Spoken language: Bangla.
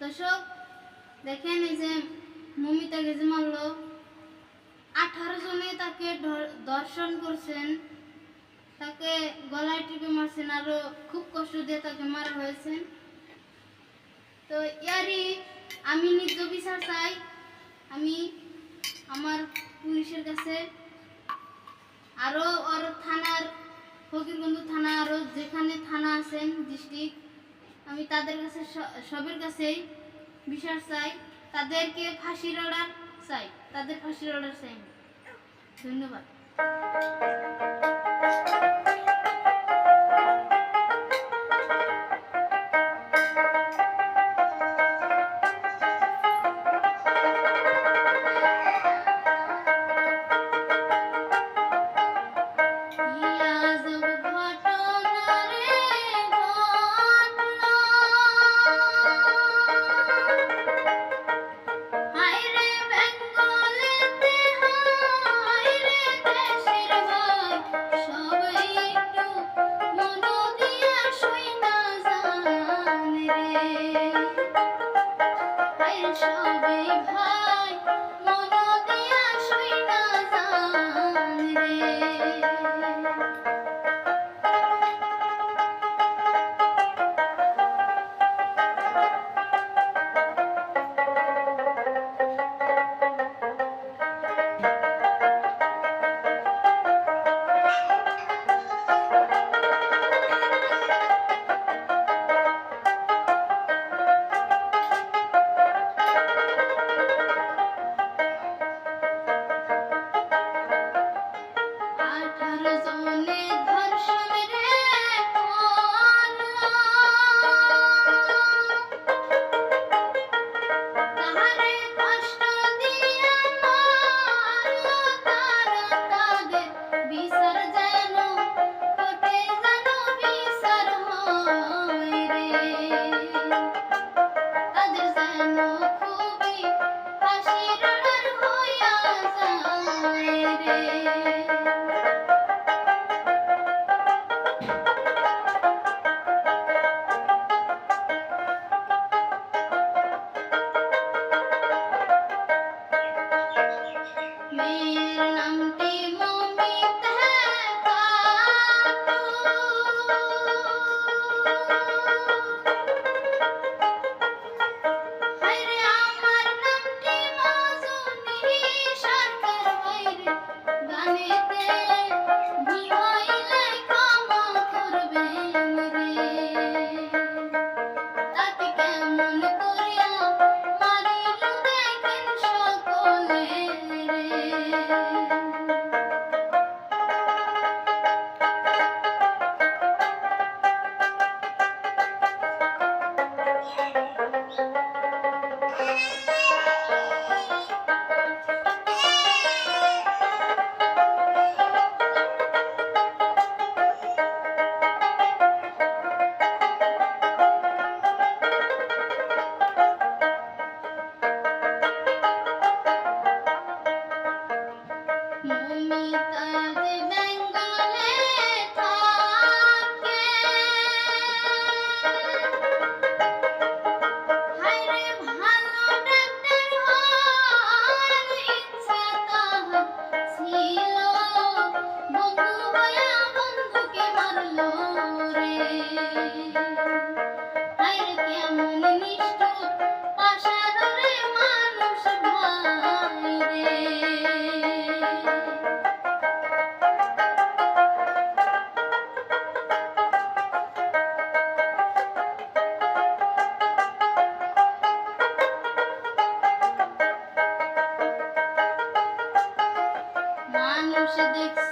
দর্শক, দেখেন এই যে মমিতাকে যে মারলো আঠারো জনে তাকে দর্শন করছেন। তাকে গলায় টিপে মারছেন আরও খুব কষ্ট দিয়ে তাকে মারা হয়েছে। তো ইয়ারই আমি নিজ বিচার চাই। আমি আমার পুলিশের কাছে আরও ওর থানার ফকিরগঞ্জ থানা আরও যেখানে থানা আছেন ডিস্ট্রিক্ট আমি তাদের কাছে সবের কাছেই বিচার চাই। তাদেরকে ফাঁসির অর্ডার চাই। তাদের ফাঁসির অর্ডার চাই ধন্যবাদ। ভাই Me. acha de